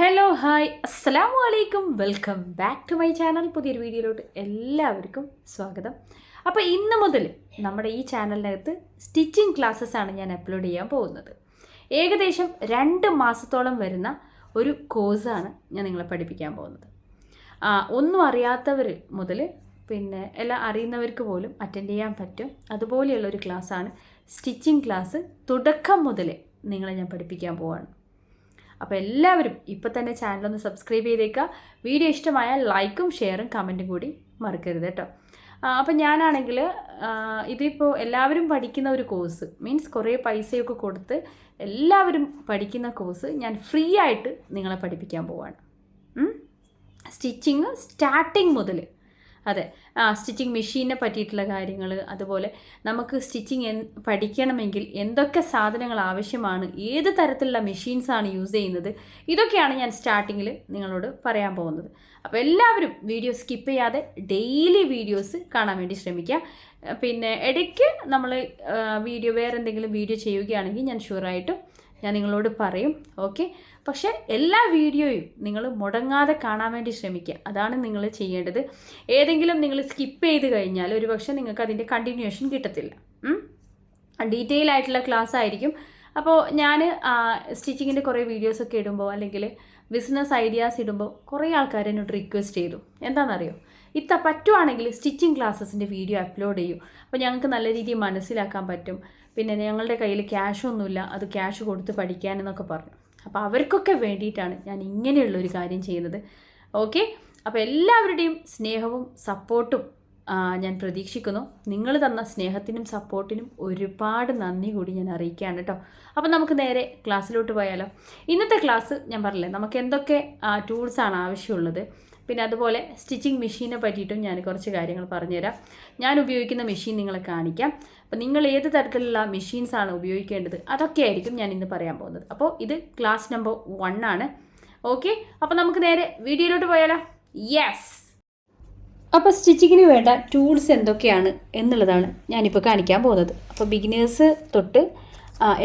Hello hi അസ്സലാമു വലൈക്കും welcome back to my channel പുതിയൊരു വീഡിയോയിലോട്ട് എല്ലാവർക്കും സ്വാഗതം. അപ്പോൾ ഇന്ന് മുതൽ നമ്മുടെ ഈ ചാനലിനകത്ത് സ്റ്റിച്ചിങ് ക്ലാസ്സസ് ആണ് ഞാൻ അപ്ലോഡ് ചെയ്യാൻ പോകുന്നത്. ഏകദേശം രണ്ട് മാസത്തോളം വരുന്ന ഒരു കോഴ്സാണ് ഞാൻ നിങ്ങളെ പഠിപ്പിക്കാൻ പോകുന്നത്. ഒന്നും അറിയാത്തവർ മുതൽ പിന്നെ എല്ലാം അറിയുന്നവർക്ക് പോലും അറ്റൻഡ് ചെയ്യാൻ പറ്റും. അതുപോലെയുള്ള ഒരു ക്ലാസ്സാണ് സ്റ്റിച്ചിങ് ക്ലാസ് തുടക്കം മുതൽ നിങ്ങളെ ഞാൻ പഠിപ്പിക്കാൻ പോവാണ്. അപ്പോൾ എല്ലാവരും ഇപ്പോൾ തന്നെ ചാനലൊന്ന് സബ്സ്ക്രൈബ് ചെയ്തേക്കുക വീഡിയോ ഇഷ്ടമായാൽ ലൈക്കും ഷെയറും കമന്റും കൂടി മറക്കരുത് കേട്ടോ. അപ്പം ഞാനാണെങ്കിൽ ഇതിപ്പോൾ എല്ലാവരും പഠിക്കുന്ന ഒരു കോഴ്സ് മീൻസ് കുറേ പൈസയൊക്കെ കൊടുത്ത് എല്ലാവരും പഠിക്കുന്ന കോഴ്സ് ഞാൻ ഫ്രീ ആയിട്ട് നിങ്ങളെ പഠിപ്പിക്കാൻ പോവാണ്. സ്റ്റിച്ചിങ് സ്റ്റാർട്ടിങ് മുതൽ അതെ. ആ സ്റ്റിച്ചിങ് മെഷീനെ പറ്റിയിട്ടുള്ള കാര്യങ്ങൾ അതുപോലെ നമുക്ക് സ്റ്റിച്ചിങ് പഠിക്കണമെങ്കിൽ എന്തൊക്കെ സാധനങ്ങൾ ആവശ്യമാണ് ഏത് തരത്തിലുള്ള മെഷീൻസാണ് യൂസ് ചെയ്യുന്നത് ഇതൊക്കെയാണ് ഞാൻ സ്റ്റാർട്ടിങ്ങിൽ നിങ്ങളോട് പറയാൻ പോകുന്നത്. അപ്പോൾ എല്ലാവരും വീഡിയോ സ്കിപ്പ് ചെയ്യാതെ ഡെയിലി വീഡിയോസ് കാണാൻ വേണ്ടി ശ്രമിക്കുക. പിന്നെ ഇടയ്ക്ക് നമ്മൾ വീഡിയോ വേറെ എന്തെങ്കിലും വീഡിയോ ചെയ്യുകയാണെങ്കിൽ ഞാൻ ഷുവറായിട്ടും ഞാൻ നിങ്ങളോട് പറയും. ഓക്കെ? പക്ഷേ എല്ലാ വീഡിയോയും നിങ്ങൾ മുടങ്ങാതെ കാണാൻ വേണ്ടി ശ്രമിക്കുക. അതാണ് നിങ്ങൾ ചെയ്യേണ്ടത്. ഏതെങ്കിലും നിങ്ങൾ സ്കിപ്പ് ചെയ്ത് കഴിഞ്ഞാൽ ഒരു പക്ഷേ നിങ്ങൾക്ക് അതിന്റെ കണ്ടിന്യൂഷൻ കിട്ടത്തില്ല. ഡീറ്റെയിൽ ആയിട്ടുള്ള ക്ലാസ് ആയിരിക്കും. അപ്പോൾ ഞാൻ സ്റ്റിച്ചിങ്ങിന്റെ കുറേ വീഡിയോസൊക്കെ ഇടുമ്പോൾ അല്ലെങ്കിൽ ബിസിനസ് ഐഡിയാസ് ഇടുമ്പോൾ കുറേ ആൾക്കാർ എന്നോട് റിക്വസ്റ്റ് ചെയ്തു. എന്താണെന്നറിയോ? ഇത്ത പറ്റുവാണെങ്കിൽ സ്റ്റിച്ചിങ് ക്ലാസ്സസിന്റെ വീഡിയോ അപ്ലോഡ് ചെയ്യും. അപ്പോൾ ഞങ്ങൾക്ക് നല്ല രീതിയിൽ മനസ്സിലാക്കാൻ പറ്റും. പിന്നെ ഞങ്ങളുടെ കയ്യിൽ ക്യാഷ് ഒന്നുമില്ല. അത് ക്യാഷ് കൊടുത്ത് പഠിക്കാനെന്നൊക്കെ പറഞ്ഞു. അപ്പോൾ അവർക്കൊക്കെ വേണ്ടിയിട്ടാണ് ഞാൻ ഇങ്ങനെയുള്ളൊരു കാര്യം ചെയ്യുന്നത്. ഓക്കെ അപ്പോൾ എല്ലാവരുടെയും സ്നേഹവും സപ്പോർട്ടും ഞാൻ പ്രതീക്ഷിക്കുന്നു. നിങ്ങൾ തന്ന സ്നേഹത്തിനും സപ്പോർട്ടിനും ഒരുപാട് നന്ദി കൂടി ഞാൻ അറിയിക്കുകയാണ് കേട്ടോ അപ്പം നമുക്ക് നേരെ ക്ലാസ്സിലോട്ട് പോയാലോ. ഇന്നത്തെ ക്ലാസ് ഞാൻ പറഞ്ഞില്ലേ നമുക്ക് എന്തൊക്കെ ടൂൾസാണ് ആവശ്യമുള്ളത്. പിന്നെ അതുപോലെ സ്റ്റിച്ചിങ് മെഷീനെ പറ്റിയിട്ടും ഞാൻ കുറച്ച് കാര്യങ്ങൾ പറഞ്ഞുതരാം. ഞാൻ ഉപയോഗിക്കുന്ന മെഷീൻ നിങ്ങളെ കാണിക്കാം. അപ്പോൾ നിങ്ങൾ ഏത് തരത്തിലുള്ള മെഷീൻസാണ് ഉപയോഗിക്കേണ്ടത് അതൊക്കെ ആയിരിക്കും ഞാൻ ഇന്ന് പറയാൻ പോകുന്നത്. അപ്പോൾ ഇത് ക്ലാസ് നമ്പർ വൺ ആണ്. ഓക്കെ അപ്പോൾ നമുക്ക് നേരെ വീഡിയോയിലോട്ട് പോയാലോ. യെസ് അപ്പോൾ സ്റ്റിച്ചിങ്ങിന് വേണ്ട ടൂൾസ് എന്തൊക്കെയാണ് എന്നുള്ളതാണ് ഞാനിപ്പോൾ കാണിക്കാൻ പോകുന്നത്. അപ്പോൾ ബിഗിനേഴ്സ് തൊട്ട്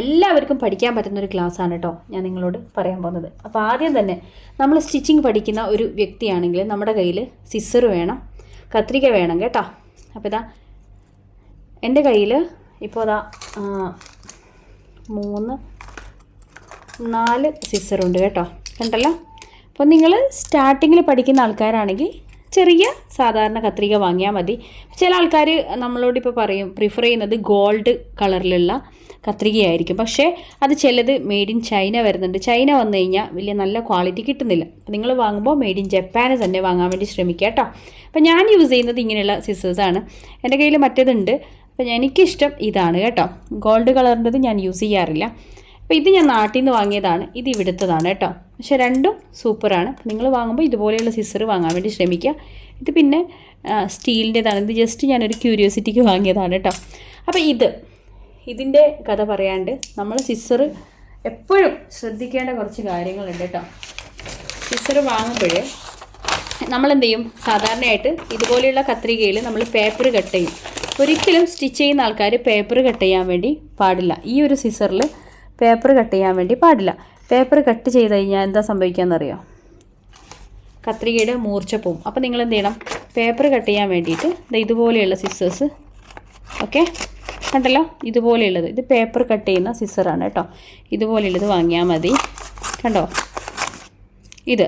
എല്ലാവർക്കും പഠിക്കാൻ പറ്റുന്ന ഒരു ക്ലാസ് ആണ് കേട്ടോ ഞാൻ നിങ്ങളോട് പറയാൻ പോകുന്നത്. അപ്പോൾ ആദ്യം തന്നെ നമ്മൾ സ്റ്റിച്ചിങ് പഠിക്കുന്ന ഒരു വ്യക്തിയാണെങ്കിൽ നമ്മുടെ കയ്യിൽ സിസർ വേണം കത്രിക വേണം കേട്ടോ. അപ്പോൾ ഇതാ എന്റെ കയ്യിൽ ഇപ്പോൾ അതാ മൂന്ന് നാല് സിസറുണ്ട് കേട്ടോ. കണ്ടല്ലോ? അപ്പോൾ നിങ്ങൾ സ്റ്റാർട്ടിങ്ങിൽ പഠിക്കുന്ന ആൾക്കാരാണെങ്കിൽ ചെറിയ സാധാരണ കത്രിക വാങ്ങിയാൽ മതി. ചില ആൾക്കാർ നമ്മളോട് ഇപ്പോൾ പറയും പ്രിഫർ ചെയ്യുന്നത് ഗോൾഡ് കളറിലുള്ള കത്രികയായിരിക്കും. പക്ഷേ അത് ചിലത് മെയ്ഡ് ഇൻ ചൈന വരുന്നുണ്ട്. ചൈന വന്നു കഴിഞ്ഞാൽ വലിയ നല്ല ക്വാളിറ്റി കിട്ടുന്നില്ല. നിങ്ങൾ വാങ്ങുമ്പോൾ മെയ്ഡ് ഇൻ ജപ്പാന് തന്നെ വാങ്ങാൻ വേണ്ടി ശ്രമിക്കുക കേട്ടോ. അപ്പോൾ ഞാൻ യൂസ് ചെയ്യുന്നത് ഇങ്ങനെയുള്ള സിസേഴ്സാണ് എന്റെ കയ്യിൽ മറ്റേതുണ്ട്. അപ്പോൾ എനിക്കിഷ്ടം ഇതാണ് കേട്ടോ. ഗോൾഡ് കളറിന്റെത് ഞാൻ യൂസ് ചെയ്യാറില്ല. അപ്പോൾ ഇത് ഞാൻ നാട്ടിൽ നിന്ന് വാങ്ങിയതാണ്. ഇത് ഇവിടുത്തതാണ് കേട്ടോ. പക്ഷേ രണ്ടും സൂപ്പറാണ്. നിങ്ങൾ വാങ്ങുമ്പോൾ ഇതുപോലെയുള്ള സിസർ വാങ്ങാൻ വേണ്ടി ശ്രമിക്കുക. ഇത് പിന്നെ സ്റ്റീലിന്റെതാണ്. ഇത് ജസ്റ്റ് ഞാനൊരു ക്യൂരിയോസിറ്റിക്ക് വാങ്ങിയതാണ് കേട്ടോ അപ്പോൾ ഇത് ഇതിന്റെ കഥ പറയാണ്ട് നമ്മൾ സിസർ എപ്പോഴും ശ്രദ്ധിക്കേണ്ട കുറച്ച് കാര്യങ്ങളുണ്ട് കേട്ടോ സിസർ വാങ്ങുമ്പോഴേ നമ്മൾ എന്ത് ചെയ്യും സാധാരണയായിട്ട് ഇതുപോലെയുള്ള കത്രികയിൽ നമ്മൾ പേപ്പർ കട്ട് ചെയ്യും. ഒരിക്കലും സ്റ്റിച്ച് ചെയ്യുന്ന ആൾക്കാർ പേപ്പർ കട്ട് ചെയ്യാൻ വേണ്ടി പാടില്ല. ഈ ഒരു സിസറിൽ പേപ്പർ കട്ട് ചെയ്യാൻ വേണ്ടി പാടില്ല. പേപ്പർ കട്ട് ചെയ്ത് കഴിഞ്ഞാൽ എന്താ സംഭവിക്കുകയെന്നറിയോ കത്രികയുടെ മൂർച്ച പോവും. അപ്പോൾ നിങ്ങൾ എന്ത് ചെയ്യണം പേപ്പർ കട്ട് ചെയ്യാൻ വേണ്ടിയിട്ട് ഇതുപോലെയുള്ള സിസ്സേഴ്സ് ഓക്കെ കണ്ടല്ലോ? ഇതുപോലെയുള്ളത്. ഇത് പേപ്പർ കട്ട് ചെയ്യുന്ന സിസ്സറാണ് കേട്ടോ. ഇതുപോലെയുള്ളത് വാങ്ങിയാൽ മതി. കണ്ടോ? ഇത്.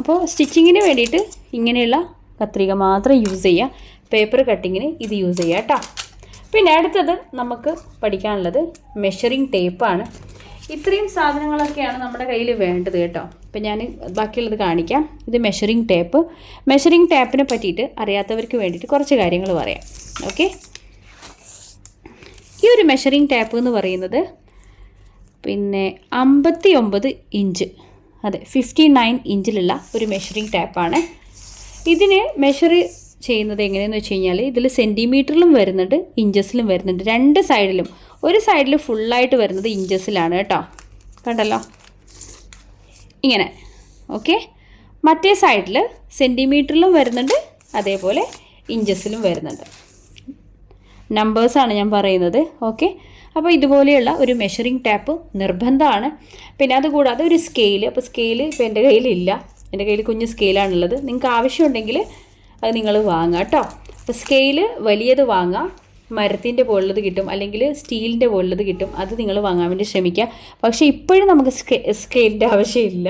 അപ്പോൾ സ്റ്റിച്ചിങ്ങിന് വേണ്ടിയിട്ട് ഇങ്ങനെയുള്ള കത്രിക മാത്രം യൂസ് ചെയ്യുക പേപ്പർ കട്ടിങ്ങിന് ഇത് യൂസ് ചെയ്യുക കേട്ടോ. പിന്നെ അടുത്തത് നമുക്ക് പഠിക്കാനുള്ളത് മെഷറിങ് ടേപ്പാണ് ഇത്രയും സാധനങ്ങളൊക്കെയാണ് നമ്മുടെ കയ്യിൽ വേണ്ടത് കേട്ടോ. അപ്പം ഞാൻ ബാക്കിയുള്ളത് കാണിക്കാം. ഇത് മെഷറിങ് ടേപ്പ് മെഷറിങ് ടേപ്പിനെ പറ്റിയിട്ട് അറിയാത്തവർക്ക് വേണ്ടിയിട്ട് കുറച്ച് കാര്യങ്ങൾ പറയാം. ഓക്കെ ഈ ഒരു മെഷറിങ് ടേപ്പ് എന്ന് പറയുന്നത് പിന്നെ അമ്പത്തി ഒമ്പത് ഇഞ്ച് അതെ ഫിഫ്റ്റി നയൻ ഇഞ്ചിലുള്ള ഒരു മെഷറിങ് ടേപ്പാണ് ഇതിന് മെഷർ ചെയ്യുന്നത് എങ്ങനെയെന്ന് വെച്ച് കഴിഞ്ഞാൽ ഇതിൽ സെന്റിമീറ്ററിലും വരുന്നുണ്ട് ഇഞ്ചസിലും വരുന്നുണ്ട്. രണ്ട് സൈഡിലും ഒരു സൈഡിൽ ഫുള്ളായിട്ട് വരുന്നത് ഇഞ്ചസിലാണ് കേട്ടോ. കണ്ടല്ലോ? ഇങ്ങനെ. ഓക്കെ മറ്റേ സൈഡിൽ സെന്റിമീറ്ററിലും വരുന്നുണ്ട് അതേപോലെ ഇഞ്ചസിലും വരുന്നുണ്ട്. നമ്പേഴ്സാണ് ഞാൻ പറയുന്നത്. ഓക്കെ അപ്പോൾ ഇതുപോലെയുള്ള ഒരു മെഷറിംഗ് ടാപ്പ് നിർബന്ധമാണ്. പിന്നെ അതുകൂടാതെ ഒരു സ്കെയിൽ അപ്പോൾ സ്കെയിൽ ഇപ്പോൾ എന്റെ കയ്യിലില്ല. എന്റെ കയ്യിൽ കുഞ്ഞ് സ്കെയിലാണുള്ളത് നിങ്ങൾക്ക് ആവശ്യമുണ്ടെങ്കിൽ അത് നിങ്ങൾ വാങ്ങാം കേട്ടോ. അപ്പോൾ സ്കെയിൽ വലിയത് വാങ്ങുക മരത്തിന്റെ പോലുള്ളത് കിട്ടും അല്ലെങ്കിൽ സ്റ്റീലിന്റെ പോലുള്ളത് കിട്ടും അത് നിങ്ങൾ വാങ്ങാൻ വേണ്ടി ശ്രമിക്കുക. പക്ഷേ ഇപ്പോഴും നമുക്ക് സ്കെ സ്കെയിലിന്റെ ആവശ്യമില്ല.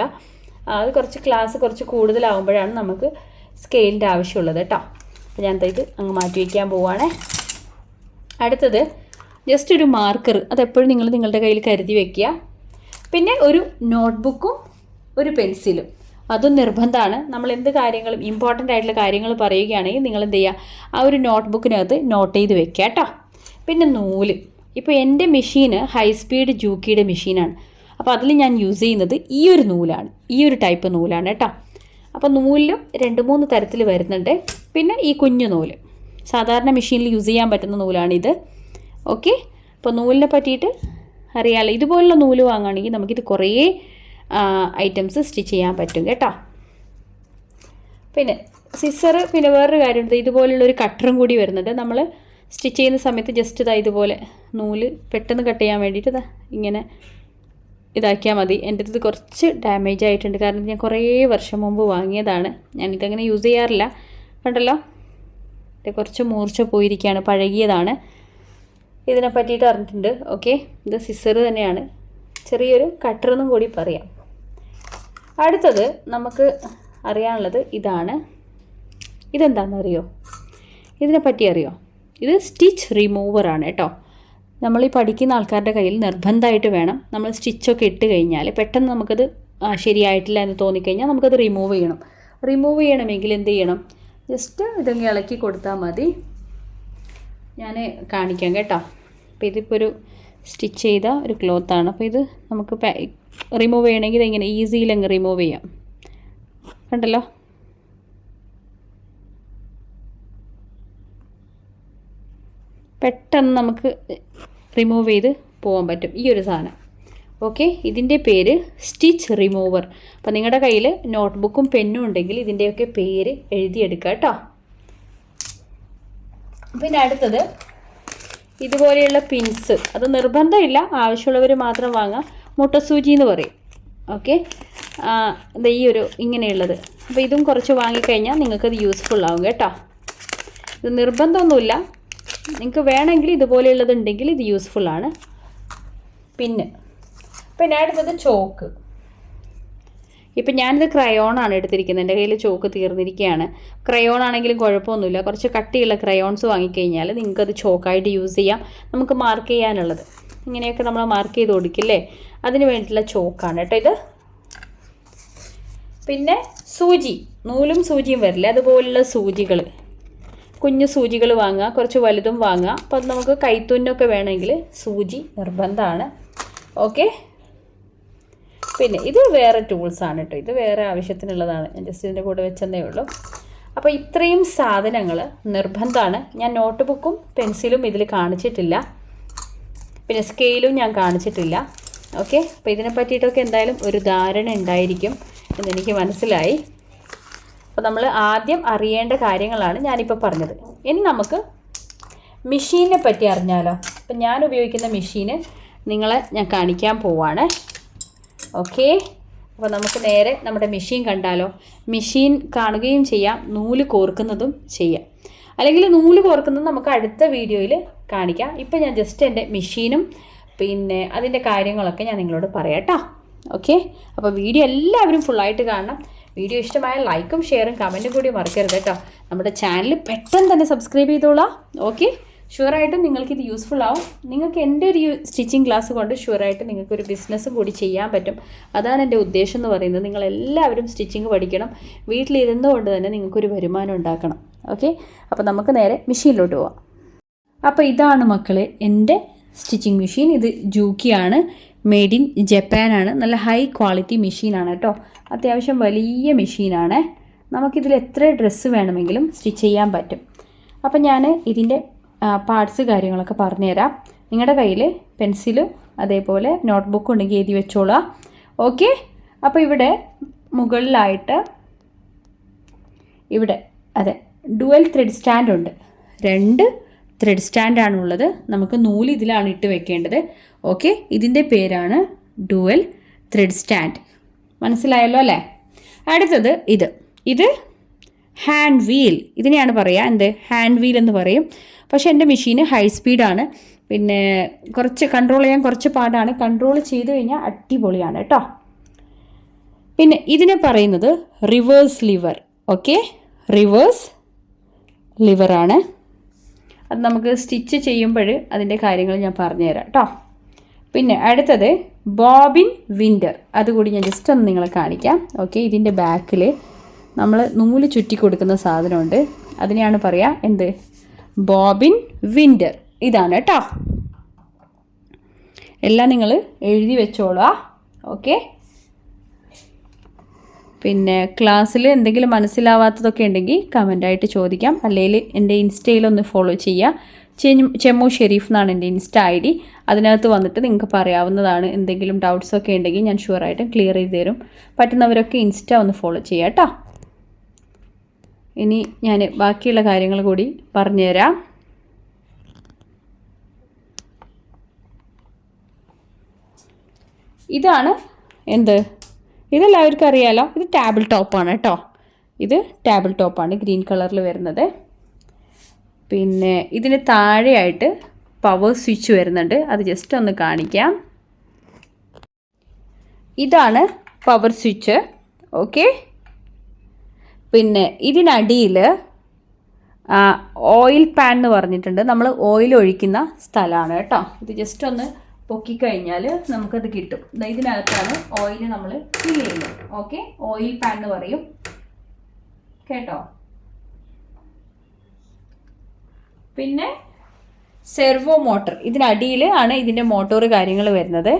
അത് കുറച്ച് ക്ലാസ് കുറച്ച് കൂടുതലാവുമ്പോഴാണ് നമുക്ക് സ്കെയിലിന്റെ ആവശ്യമുള്ളത് കേട്ടോ. അപ്പോൾ ഞാൻ ഇത് അങ്ങ് മാറ്റി വയ്ക്കാൻ പോവുകയാണേ അടുത്തത് ജസ്റ്റ് ഒരു മാർക്കർ അതെപ്പോഴും നിങ്ങൾ നിങ്ങളുടെ കയ്യിൽ കരുതി വയ്ക്കുക. പിന്നെ ഒരു നോട്ട്ബുക്കും ഒരു പെൻസിലും അതും നിർബന്ധമാണ്. നമ്മൾ എന്ത് കാര്യങ്ങളും ഇമ്പോർട്ടന്റ് ആയിട്ടുള്ള കാര്യങ്ങൾ പറയുകയാണെങ്കിൽ നിങ്ങൾ എന്ത് ചെയ്യുക? ആ ഒരു നോട്ട്ബുക്കിനകത്ത് നോട്ട് ചെയ്ത് വെക്കുക കേട്ടോ. പിന്നെ നൂൽ. ഇപ്പോൾ എന്റെ മെഷീന് ഹൈ സ്പീഡ് ജൂക്കിയുടെ മെഷീനാണ് അപ്പോൾ അതിൽ ഞാൻ യൂസ് ചെയ്യുന്നത് ഈ ഒരു നൂലാണ്. ഈ ഒരു ടൈപ്പ് നൂലാണ് കേട്ടോ. അപ്പോൾ നൂലിലും രണ്ട് മൂന്ന് തരത്തിൽ വരുന്നുണ്ട്. പിന്നെ ഈ കുഞ്ഞു നൂൽ. സാധാരണ മെഷീനിൽ യൂസ് ചെയ്യാൻ പറ്റുന്ന നൂലാണിത് ഓക്കെ അപ്പോൾ നൂലിനെ പറ്റിയിട്ട് അറിയാമല്ലോ ഇതുപോലുള്ള നൂൽ വാങ്ങുകയാണെങ്കിൽ നമുക്കിത് കുറേ ഐറ്റംസ് സ്റ്റിച്ച് ചെയ്യാൻ പറ്റും കേട്ടോ. പിന്നെ സിസർ പിന്നെ വേറൊരു കാര്യമുണ്ട്. ഇതുപോലുള്ള ഒരു കട്ടറും കൂടി വരുന്നുണ്ട്. നമ്മൾ സ്റ്റിച്ച് ചെയ്യുന്ന സമയത്ത് ജസ്റ്റ് ഇതാ ഇതുപോലെ നൂൽ പെട്ടെന്ന് കട്ട് ചെയ്യാൻ വേണ്ടിയിട്ട് ഇതാ ഇങ്ങനെ ഇതാക്കിയാൽ മതി. എന്റെ ഇത് കുറച്ച് ഡാമേജ് ആയിട്ടുണ്ട്. കാരണം ഞാൻ കുറേ വർഷം മുമ്പ് വാങ്ങിയതാണ്. ഞാൻ ഇതങ്ങനെ യൂസ് ചെയ്യാറില്ല. കണ്ടല്ലോ? കുറച്ച് മൂർച്ച പോയിരിക്കുകയാണ്. പഴകിയതാണ്. ഇതിനെ പറ്റിയിട്ട് അറിഞ്ഞിട്ടുണ്ട്. ഓക്കെ ഇത് സിസർ തന്നെയാണ്. ചെറിയൊരു കട്ടറെന്നും കൂടി പറയാം. അടുത്തത് നമുക്ക് അറിയാനുള്ളത് ഇതാണ്. ഇതെന്താണെന്ന് അറിയോ ഇതിനെ പറ്റി അറിയോ? ഇത് സ്റ്റിച്ച് റിമൂവറാണ് കേട്ടോ. നമ്മൾ ഈ പഠിക്കുന്ന ആൾക്കാരുടെ കയ്യിൽ നിർബന്ധമായിട്ട് വേണം നമ്മൾ സ്റ്റിച്ചൊക്കെ ഇട്ട് കഴിഞ്ഞാൽ പെട്ടെന്ന് നമുക്കത് ശരിയായിട്ടില്ല എന്ന് തോന്നിക്കഴിഞ്ഞാൽ നമുക്കത് റിമൂവ് ചെയ്യണം. റിമൂവ് ചെയ്യണമെങ്കിൽ എന്ത് ചെയ്യണം? ജസ്റ്റ് ഇതങ്ങ് ഇളക്കി കൊടുത്താൽ മതി. ഞാൻ കാണിക്കാം കേട്ടോ. അപ്പോൾ ഇതിപ്പോൾ ഒരു സ്റ്റിച്ച് ചെയ്ത ഒരു ക്ലോത്താണ്. അപ്പോൾ ഇത് നമുക്ക് റിമൂവ് ചെയ്യണമെങ്കിൽ ഇങ്ങനെ ഈസിയിൽ അങ്ങ് റിമൂവ് ചെയ്യാം. കണ്ടല്ലോ? പെട്ടെന്ന് നമുക്ക് റിമൂവ് ചെയ്ത് പോകാൻ പറ്റും. ഈ ഒരു സാധനം. ഓക്കെ ഇതിന്റെ പേര് സ്റ്റിച്ച് റിമൂവർ അപ്പം നിങ്ങളുടെ കയ്യിൽ നോട്ട്ബുക്കും പെന്നും ഉണ്ടെങ്കിൽ ഇതിന്റെയൊക്കെ പേര് എഴുതിയെടുക്കുക കേട്ടോ. പിന്നെ അടുത്തത് ഇതുപോലെയുള്ള പിൻസ് അത് നിർബന്ധമില്ല. ആവശ്യമുള്ളവർ മാത്രം വാങ്ങാം. മുട്ടസൂചി എന്ന് പറയും. ഓക്കെ ഈ ഒരു ഇങ്ങനെയുള്ളത്. അപ്പോൾ ഇതും കുറച്ച് വാങ്ങിക്കഴിഞ്ഞാൽ നിങ്ങൾക്കത് യൂസ്ഫുൾ ആവും കേട്ടോ. ഇത് നിർബന്ധമൊന്നുമില്ല. നിങ്ങൾക്ക് വേണമെങ്കിൽ ഇതുപോലെയുള്ളത് ഉണ്ടെങ്കിൽ ഇത് യൂസ്ഫുൾ ആണ്. പിന്നെ പിന്നെ അടുത്തത് ചോക്ക്. ഇപ്പം ഞാനിത് ക്രയോണാണ് എടുത്തിരിക്കുന്നത്. എന്റെ കയ്യിൽ ചോക്ക് തീർന്നിരിക്കുകയാണ്. ക്രയോൺ ആണെങ്കിലും കുഴപ്പമൊന്നുമില്ല. കുറച്ച് കട്ടിയുള്ള ക്രയോൺസ് വാങ്ങിക്കഴിഞ്ഞാൽ നിങ്ങൾക്കത് ചോക്കായിട്ട് യൂസ് ചെയ്യാം. നമുക്ക് മാർക്ക് ചെയ്യാനുള്ളത്. ഇങ്ങനെയൊക്കെ നമ്മൾ മാർക്ക് ചെയ്ത് കൊടുക്കില്ലേ? അതിന് വേണ്ടിയിട്ടുള്ള ചോക്കാണ് കേട്ടോ ഇത്. പിന്നെ സൂചി നൂലും സൂചിയും വരില്ല? അതുപോലുള്ള സൂചികൾ. കുഞ്ഞു സൂചികൾ വാങ്ങുക കുറച്ച് വലുതും വാങ്ങുക. അപ്പോൾ അത് നമുക്ക് കൈത്തുന്നൊക്കെ വേണമെങ്കിൽ സൂചി നിർബന്ധമാണ്. ഓക്കെ പിന്നെ ഇത് വേറെ ടൂൾസാണ് കേട്ടോ. ഇത് വേറെ ആവശ്യത്തിനുള്ളതാണ്. ഞാൻ ജസ്റ്റ് ഇതിന്റെ കൂടെ വെച്ചെന്നേ ഉള്ളൂ. അപ്പോൾ ഇത്രയും സാധനങ്ങൾ നിർബന്ധമാണ്. ഞാൻ നോട്ട് ബുക്കും പെൻസിലും ഇതിൽ കാണിച്ചിട്ടില്ല. പിന്നെ സ്കെയിലും ഞാൻ കാണിച്ചിട്ടില്ല. ഓക്കെ അപ്പോൾ ഇതിനെ പറ്റിയിട്ടൊക്കെ എന്തായാലും ഒരു ധാരണ ഉണ്ടായിരിക്കും എന്നെനിക്ക് മനസ്സിലായി. അപ്പോൾ നമ്മൾ ആദ്യം അറിയേണ്ട കാര്യങ്ങളാണ് ഞാനിപ്പോൾ പറഞ്ഞത്. ഇനി നമുക്ക് മെഷീനെ പറ്റി അറിഞ്ഞാലോ? അപ്പം ഞാൻ ഉപയോഗിക്കുന്ന മെഷീന് നിങ്ങളെ ഞാൻ കാണിക്കാൻ പോവാണ്. ഓക്കെ അപ്പോൾ നമുക്ക് നേരെ നമ്മുടെ മെഷീൻ കണ്ടാലോ? മെഷീൻ കാണുകയും ചെയ്യാം. നൂൽ കോർക്കുന്നതും ചെയ്യാം. അല്ലെങ്കിൽ നൂൽ കോർക്കുന്നത് നമുക്ക് അടുത്ത വീഡിയോയിൽ കാണിക്കാം. ഇപ്പം ഞാൻ ജസ്റ്റ് എന്റെ മെഷീനും പിന്നെ അതിന്റെ കാര്യങ്ങളൊക്കെ ഞാൻ നിങ്ങളോട് പറയാം കേട്ടോ ഓക്കെ അപ്പോൾ വീഡിയോ എല്ലാവരും ഫുള്ളായിട്ട് കാണണം. വീഡിയോ ഇഷ്ടമായ ലൈക്കും ഷെയറും കമന്റും കൂടി മറക്കരുത് കേട്ടോ നമ്മുടെ ചാനൽ പെട്ടെന്ന് തന്നെ സബ്സ്ക്രൈബ് ചെയ്തോളാം. ഓക്കെ ഷുവറായിട്ടും നിങ്ങൾക്കിത് യൂസ്ഫുൾ ആവും. നിങ്ങൾക്ക് എന്റെ ഒരു സ്റ്റിച്ചിങ് ക്ലാസ് കൊണ്ട് ഷുവറായിട്ട് നിങ്ങൾക്കൊരു ബിസിനസ്സും കൂടി ചെയ്യാൻ പറ്റും. അതാണ് എന്റെ ഉദ്ദേശം എന്ന് പറയുന്നത്. നിങ്ങളെല്ലാവരും സ്റ്റിച്ചിങ് പഠിക്കണം. വീട്ടിലിരുന്നുകൊണ്ട് തന്നെ നിങ്ങൾക്കൊരു വരുമാനം ഉണ്ടാക്കണം. ഓക്കെ അപ്പോൾ നമുക്ക് നേരെ മെഷീനിലോട്ട് പോവാം. അപ്പോൾ ഇതാണ് മക്കളെ എന്റെ സ്റ്റിച്ചിങ് മെഷീൻ. ഇത് ജൂക്കിയാണ് മെയ്ഡ് ഇൻ ജപ്പാനാണ്. നല്ല ഹൈ ക്വാളിറ്റി മെഷീനാണ് കേട്ടോ. അത്യാവശ്യം വലിയ മെഷീനാണ് നമുക്കിതിൽ എത്ര ഡ്രസ്സ് വേണമെങ്കിലും സ്റ്റിച്ച് ചെയ്യാൻ പറ്റും. അപ്പം ഞാൻ ഇതിന്റെ പാർട്സ് കാര്യങ്ങളൊക്കെ പറഞ്ഞുതരാം. നിങ്ങളുടെ കയ്യിൽ പെൻസിലും അതേപോലെ നോട്ട്ബുക്ക് ഉണ്ടെങ്കിൽ എഴുതി വെച്ചോളാം. ഓക്കെ അപ്പോൾ ഇവിടെ മുകളിലായിട്ട് ഇവിടെ അതെ ഡുവൽ ത്രെഡ് സ്റ്റാൻഡ് ഉണ്ട്. രണ്ട് ത്രെഡ് സ്റ്റാൻഡാണുള്ളത് നമുക്ക് നൂൽ ഇതിലാണ് ഇട്ട് വെക്കേണ്ടത്. ഓക്കെ ഇതിന്റെ പേരാണ് ഡുവൽ ത്രെഡ് സ്റ്റാൻഡ് മനസ്സിലായല്ലോ അല്ലേ? അടുത്തത് ഇത്. ഇത് ഹാൻഡ് വീൽ ഇതിനെയാണ് പറയുക എന്ത്? ഹാൻഡ് വീൽ എന്ന് പറയും. പക്ഷേ എന്റെ മെഷീന് ഹൈ സ്പീഡാണ് പിന്നെ കുറച്ച് കൺട്രോൾ ചെയ്യാൻ കുറച്ച് പാടാണ്. കൺട്രോൾ ചെയ്ത് കഴിഞ്ഞാൽ അടിപൊളിയാണ് കേട്ടോ. പിന്നെ ഇതിനെ പറയുന്നത് റിവേഴ്സ് ലിവർ ഓക്കെ റിവേഴ്സ് ലിവറാണ് അത് നമുക്ക് സ്റ്റിച്ച് ചെയ്യുമ്പോൾ അതിന്റെ കാര്യങ്ങൾ ഞാൻ പറഞ്ഞുതരാം കേട്ടോ പിന്നെ അടുത്തത് ബോബിൻ വിന്റർ. അതുകൂടി ഞാൻ ജസ്റ്റ് ഒന്ന് നിങ്ങളെ കാണിക്കാം. ഓക്കെ ഇതിന്റെ ബാക്കിൽ നമ്മൾ നൂൽ ചുറ്റി കൊടുക്കുന്ന സാധനമുണ്ട്. അതിനെയാണ് പറയുക എന്ത്? Bobbin winder. ഇതാണ് കേട്ടോ എല്ലാം നിങ്ങൾ എഴുതി വെച്ചോളുക ഓക്കെ പിന്നെ ക്ലാസ്സിൽ എന്തെങ്കിലും മനസ്സിലാവാത്തതൊക്കെ ഉണ്ടെങ്കിൽ കമന്റായിട്ട് ചോദിക്കാം. അല്ലെങ്കിൽ എന്റെ ഇൻസ്റ്റയിലൊന്ന് ഫോളോ ചെയ്യുക. ചെമ്മു ചെമ്മു ഷെരീഫ് എന്നാണ് എന്റെ ഇൻസ്റ്റ ഐ ഡി. അതിനകത്ത് വന്നിട്ട് നിങ്ങൾക്ക് പറയാവുന്നതാണ് എന്തെങ്കിലും ഡൗട്ട്സൊക്കെ ഉണ്ടെങ്കിൽ ഞാൻ ഷുവറായിട്ടും ക്ലിയർ ചെയ്ത് തരും. പറ്റുന്നവരൊക്കെ ഇൻസ്റ്റ ഒന്ന് ഫോളോ ചെയ്യുക കേട്ടോ ഇനി ഞാൻ ബാക്കിയുള്ള കാര്യങ്ങൾ കൂടി പറഞ്ഞുതരാം. ഇതാണ് എന്ത്? ഇതെല്ലാവർക്കും അറിയാലോ ഇത് ടേബിൾ ടോപ്പാണ് കേട്ടോ ഇത് ടേബിൾ ടോപ്പാണ് ഗ്രീൻ കളറിൽ വരുന്നത്. പിന്നെ ഇതിന് താഴെയായിട്ട് പവർ സ്വിച്ച് വരുന്നുണ്ട് അത് ജസ്റ്റ് ഒന്ന് കാണിക്കാം. ഇതാണ് പവർ സ്വിച്ച് ഓക്കെ പിന്നെ ഇതിനടിയിൽ ഓയിൽ പാൻ എന്ന് പറഞ്ഞിട്ടുണ്ട്. നമ്മൾ ഓയിൽ ഒഴിക്കുന്ന സ്ഥലമാണ് കേട്ടോ ഇത് ജസ്റ്റ് ഒന്ന് പൊക്കിക്കഴിഞ്ഞാൽ നമുക്കത് കിട്ടും. ഇതിനകത്താണ് ഓയിൽ നമ്മൾ ഫിൽ ചെയ്യുന്നത്. ഓക്കെ ഓയിൽ പാൻ എന്ന് പറയും. കേട്ടോ? പിന്നെ സെർവോ മോട്ടർ ഇതിനടിയിൽ ആണ് ഇതിന്റെ മോട്ടോർ കാര്യങ്ങൾ വരുന്നത്.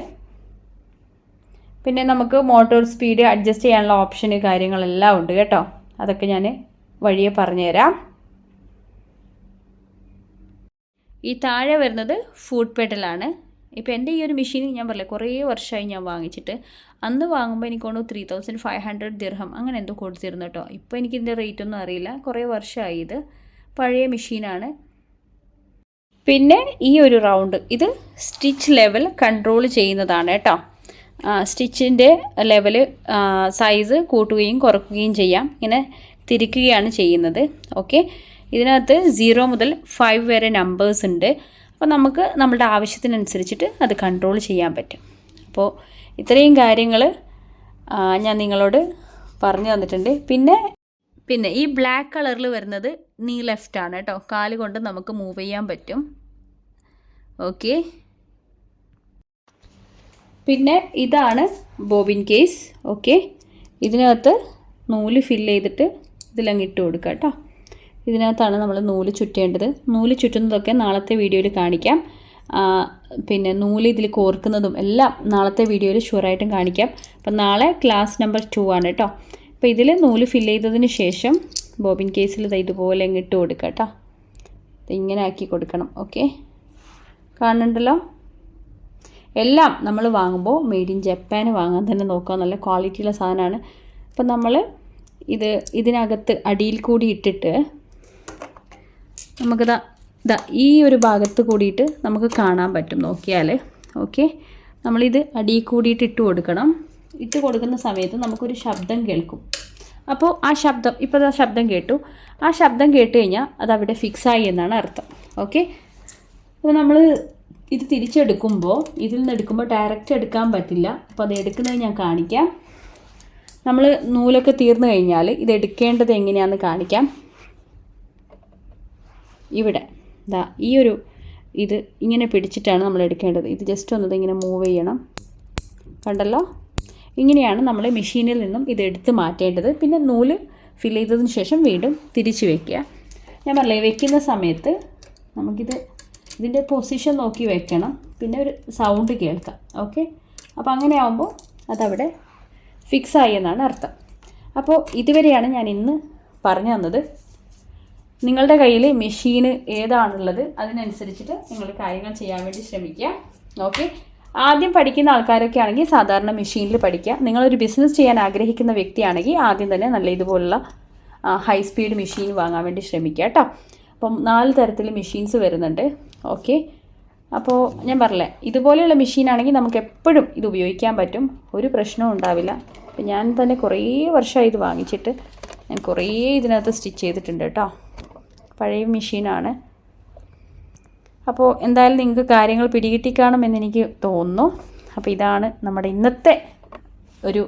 പിന്നെ നമുക്ക് മോട്ടോർ സ്പീഡ് അഡ്ജസ്റ്റ് ചെയ്യാനുള്ള ഓപ്ഷന് കാര്യങ്ങളെല്ലാം ഉണ്ട് കേട്ടോ. അതൊക്കെ ഞാൻ വഴിയെ പറഞ്ഞുതരാം. ഈ താഴെ വരുന്നത് ഫുഡ് പെഡലാണ് ഇപ്പോൾ എന്റെ ഈ ഒരു മെഷീൻ ഞാൻ പറഞ്ഞില്ല കുറേ വർഷമായി ഞാൻ വാങ്ങിച്ചിട്ട്. അന്ന് വാങ്ങുമ്പോൾ എനിക്ക് തോന്നുന്നു ത്രീ തൗസൻഡ് ഫൈവ് ഹൺഡ്രഡ് ദിർഹം അങ്ങനെ എന്തോ കൊടുത്തിരുന്നു കേട്ടോ. ഇപ്പോൾ എനിക്കിതിന്റെ റേറ്റ് ഒന്നും അറിയില്ല. കുറേ വർഷമായി ഇത്. പഴയ മെഷീനാണ് പിന്നെ ഈ ഒരു റൗണ്ട് ഇത് സ്റ്റിച്ച് ലെവൽ കൺട്രോൾ ചെയ്യുന്നതാണ് കേട്ടോ. സ്റ്റിച്ചിന്റെ ലെവൽ സൈസ് കൂട്ടുകയും കുറക്കുകയും ചെയ്യാം. ഇങ്ങനെ തിരിക്കുകയാണ് ചെയ്യുന്നത്. ഓക്കെ ഇതിനകത്ത് സീറോ മുതൽ ഫൈവ് വരെ നമ്പേഴ്സ് ഉണ്ട്. അപ്പോൾ നമുക്ക് നമ്മളുടെ ആവശ്യത്തിനനുസരിച്ചിട്ട് അത് കൺട്രോൾ ചെയ്യാൻ പറ്റും. അപ്പോൾ ഇത്രയും കാര്യങ്ങൾ ഞാൻ നിങ്ങളോട് പറഞ്ഞു തന്നിട്ടുണ്ട്. പിന്നെ പിന്നെ ഈ ബ്ലാക്ക് കളറിൽ വരുന്നത് നീ ലെഫ്റ്റ് ആണ് കേട്ടോ കാൽ കൊണ്ട് നമുക്ക് മൂവ് ചെയ്യാൻ പറ്റും. ഓക്കെ പിന്നെ ഇതാണ് ബോബിൻ കേസ് ഓക്കെ ഇതിനകത്ത് നൂൽ ഫില്ല് ചെയ്തിട്ട് ഇതിലങ്ങ് ഇട്ട് കൊടുക്കുക കേട്ടോ ഇതിനകത്താണ് നമ്മൾ നൂൽ ചുറ്റേണ്ടത്. നൂൽ ചുറ്റുന്നതൊക്കെ നാളത്തെ വീഡിയോയിൽ കാണിക്കാം. പിന്നെ നൂൽ ഇതിൽ കോർക്കുന്നതും എല്ലാം നാളത്തെ വീഡിയോയിൽ ഷുവറായിട്ടും കാണിക്കാം. അപ്പം നാളെ ക്ലാസ് നമ്പർ ടു ആണ് കേട്ടോ അപ്പോൾ ഇതിൽ നൂൽ ഫില്ല് ചെയ്തതിന് ശേഷം ബോബിൻ കേസിൽ ഇത് ഇതുപോലെ ഇട്ട് കൊടുക്കുക കേട്ടോ ഇങ്ങനെ ആക്കി കൊടുക്കണം ഓക്കെ? കാണുന്നുണ്ടല്ലോ? എല്ലാം നമ്മൾ വാങ്ങുമ്പോൾ മെയ്ഡ് ഇൻ ജപ്പാൻ വാങ്ങാൻ തന്നെ നോക്കുക നല്ല ക്വാളിറ്റിയുള്ള സാധനമാണ്. അപ്പം നമ്മൾ ഇത് ഇതിനകത്ത് അടിയിൽ കൂടി ഇട്ടിട്ട് നമുക്കിതാ ഇതാ ഈ ഒരു ഭാഗത്ത് കൂടിയിട്ട് നമുക്ക് കാണാൻ പറ്റും. നോക്കിയാൽ ഓക്കെ. നമ്മളിത് അടിയിൽ കൂടിയിട്ട് ഇട്ട് കൊടുക്കണം. ഇട്ട് കൊടുക്കുന്ന സമയത്ത് നമുക്കൊരു ശബ്ദം കേൾക്കും. അപ്പോൾ ആ ശബ്ദം ഇപ്പോൾ ആ ശബ്ദം കേട്ടു. ആ ശബ്ദം കേട്ട് കഴിഞ്ഞാൽ അത് അവിടെ ഫിക്സായി എന്നാണ് അർത്ഥം. ഓക്കെ. അപ്പോൾ നമ്മൾ ഇത് തിരിച്ചെടുക്കുമ്പോൾ ഇതിൽ നിന്ന് എടുക്കുമ്പോൾ ഡയറക്റ്റ് എടുക്കാൻ പറ്റില്ല. അപ്പോൾ അത് എടുക്കുന്നത് ഞാൻ കാണിക്കാം. നമ്മൾ നൂലൊക്കെ തീർന്നു കഴിഞ്ഞാൽ ഇത് എടുക്കേണ്ടത് എങ്ങനെയാണെന്ന് കാണിക്കാം. ഇവിടെ. ദാ ഈ ഒരു ഇത് ഇങ്ങനെ പിടിച്ചിട്ടാണ് നമ്മൾ എടുക്കേണ്ടത്. ഇത് ജസ്റ്റ് ഒന്നത് ഇങ്ങനെ മൂവ് ചെയ്യണം. കണ്ടല്ലോ? ഇങ്ങനെയാണ് നമ്മൾ മെഷീനിൽ നിന്നും ഇത് എടുത്ത് മാറ്റേണ്ടത്. പിന്നെ നൂൽ ഫിൽ ചെയ്തതിന് ശേഷം വീണ്ടും തിരിച്ച് വയ്ക്കുക ഞാൻ പറഞ്ഞേ വയ്ക്കുന്ന സമയത്ത് നമുക്കിത് ഇതിന്റെ പൊസിഷൻ നോക്കി വെക്കണം. പിന്നെ ഒരു സൗണ്ട് കേൾക്കാം. ഓക്കെ അപ്പോൾ അങ്ങനെ ആകുമ്പോൾ അതവിടെ ഫിക്സായി എന്നാണ് അർത്ഥം. അപ്പോൾ ഇതുവരെയാണ് ഞാൻ ഇന്ന് പറഞ്ഞു തന്നത്. നിങ്ങളുടെ കയ്യിൽ മെഷീൻ ഏതാണുള്ളത് അതിനനുസരിച്ചിട്ട് നിങ്ങൾ കാര്യങ്ങൾ ചെയ്യാൻ വേണ്ടി ശ്രമിക്കുക. ഓക്കെ ആദ്യം പഠിക്കുന്ന ആൾക്കാരൊക്കെ ആണെങ്കിൽ സാധാരണ മെഷീനിൽ പഠിക്കുക. നിങ്ങളൊരു ബിസിനസ് ചെയ്യാൻ ആഗ്രഹിക്കുന്ന വ്യക്തിയാണെങ്കിൽ ആദ്യം തന്നെ നല്ല ഇതുപോലുള്ള ഹൈ സ്പീഡ് മെഷീൻ വാങ്ങാൻ വേണ്ടി ശ്രമിക്കുക കേട്ടോ അപ്പം നാല് തരത്തിൽ മെഷീൻസ് വരുന്നുണ്ട്. ഓക്കെ അപ്പോൾ ഞാൻ പറഞ്ഞില്ലേ ഇതുപോലെയുള്ള മെഷീനാണെങ്കിൽ നമുക്ക് എപ്പോഴും ഇത് ഉപയോഗിക്കാൻ പറ്റും. ഒരു പ്രശ്നവും ഉണ്ടാവില്ല. ഞാൻ തന്നെ കുറേ വർഷമായി ഇത് വാങ്ങിച്ചിട്ട് ഞാൻ കുറേ ഇതിനകത്ത് സ്റ്റിച്ച് ചെയ്തിട്ടുണ്ട് കേട്ടോ. പഴയ മെഷീനാണ്. അപ്പോൾ എന്തായാലും നിങ്ങൾക്ക് കാര്യങ്ങൾ പിടികിട്ടിക്കാണമെന്ന് എനിക്ക് തോന്നുന്നു. അപ്പോൾ ഇതാണ് നമ്മുടെ ഇന്നത്തെ ഒരു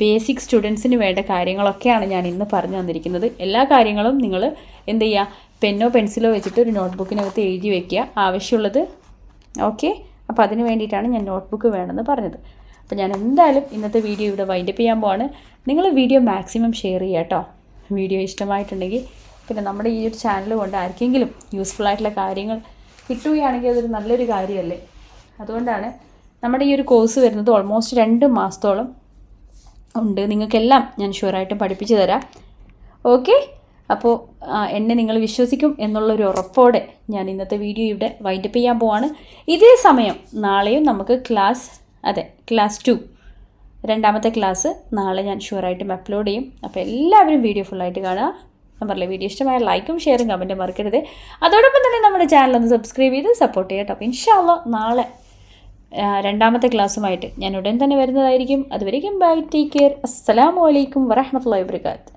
ബേസിക് സ്റ്റുഡൻസിന് വേണ്ട കാര്യങ്ങളൊക്കെയാണ് ഞാൻ ഇന്ന് പറഞ്ഞു തന്നിരിക്കുന്നത്. എല്ലാ കാര്യങ്ങളും നിങ്ങൾ എന്ത് ചെയ്യുക? പെന്നോ പെൻസിലോ വെച്ചിട്ട് ഒരു നോട്ട്ബുക്കിനകത്ത് എഴുതി വയ്ക്കുക ആവശ്യമുള്ളത്. ഓക്കെ? അപ്പോൾ അതിന് വേണ്ടിയിട്ടാണ് ഞാൻ നോട്ട്ബുക്ക് വേണമെന്ന് പറഞ്ഞത്. അപ്പോൾ ഞാൻ എന്തായാലും ഇന്നത്തെ വീഡിയോ ഇവിടെ വൈൻഡപ്പ് ചെയ്യാൻ പോവാണ്. നിങ്ങൾ വീഡിയോ മാക്സിമം ഷെയർ ചെയ്യുക കേട്ടോ വീഡിയോ ഇഷ്ടമായിട്ടുണ്ടെങ്കിൽ പിന്നെ നമ്മുടെ ഈ ഒരു ചാനൽ കൊണ്ട് ആർക്കെങ്കിലും യൂസ്ഫുൾ ആയിട്ടുള്ള കാര്യങ്ങൾ കിട്ടുകയാണെങ്കിൽ അതൊരു നല്ലൊരു കാര്യമല്ലേ? അതുകൊണ്ടാണ് നമ്മുടെ ഈ ഒരു കോഴ്സ് വരുന്നത് ഓൾമോസ്റ്റ് രണ്ട് മാസത്തോളം ഉണ്ട്. നിങ്ങൾക്കെല്ലാം ഞാൻ ഷുവറായിട്ടും പഠിപ്പിച്ചു തരാം. ഓക്കെ അപ്പോൾ എന്നെ നിങ്ങൾ വിശ്വസിക്കും എന്നുള്ളൊരു ഉറപ്പോടെ ഞാൻ ഇന്നത്തെ വീഡിയോ ഇവിടെ വൈൻഡപ്പ് ചെയ്യാൻ പോവാണ്. ഇതേ സമയം നാളെയും നമുക്ക് ക്ലാസ് അതെ ക്ലാസ് ടു രണ്ടാമത്തെ ക്ലാസ് നാളെ ഞാൻ ഷുവറായിട്ടും അപ്ലോഡ് ചെയ്യും. അപ്പോൾ എല്ലാവരും വീഡിയോ ഫുള്ളായിട്ട് കാണുക. ഞാൻ പറയുന്നത് വീഡിയോ ഇഷ്ടമായ ലൈക്കും ഷെയറും കമന്റും മറക്കരുത്. അതോടൊപ്പം തന്നെ നമ്മുടെ ചാനൽ ഒന്ന് സബ്സ്ക്രൈബ് ചെയ്ത് സപ്പോർട്ട് ചെയ്യട്ടോ അപ്പോൾ ഇൻഷാല്ല നാളെ രണ്ടാമത്തെ ക്ലാസ്സുമായിട്ട് ഞാൻ ഉടൻ തന്നെ വരുന്നതായിരിക്കും. അതുവരേക്കും ബൈ ടേക്ക് കെയർ അസ്സലാമു അലൈക്കും വറഹമത്തല്ലാ വാബർക്കാത്ത്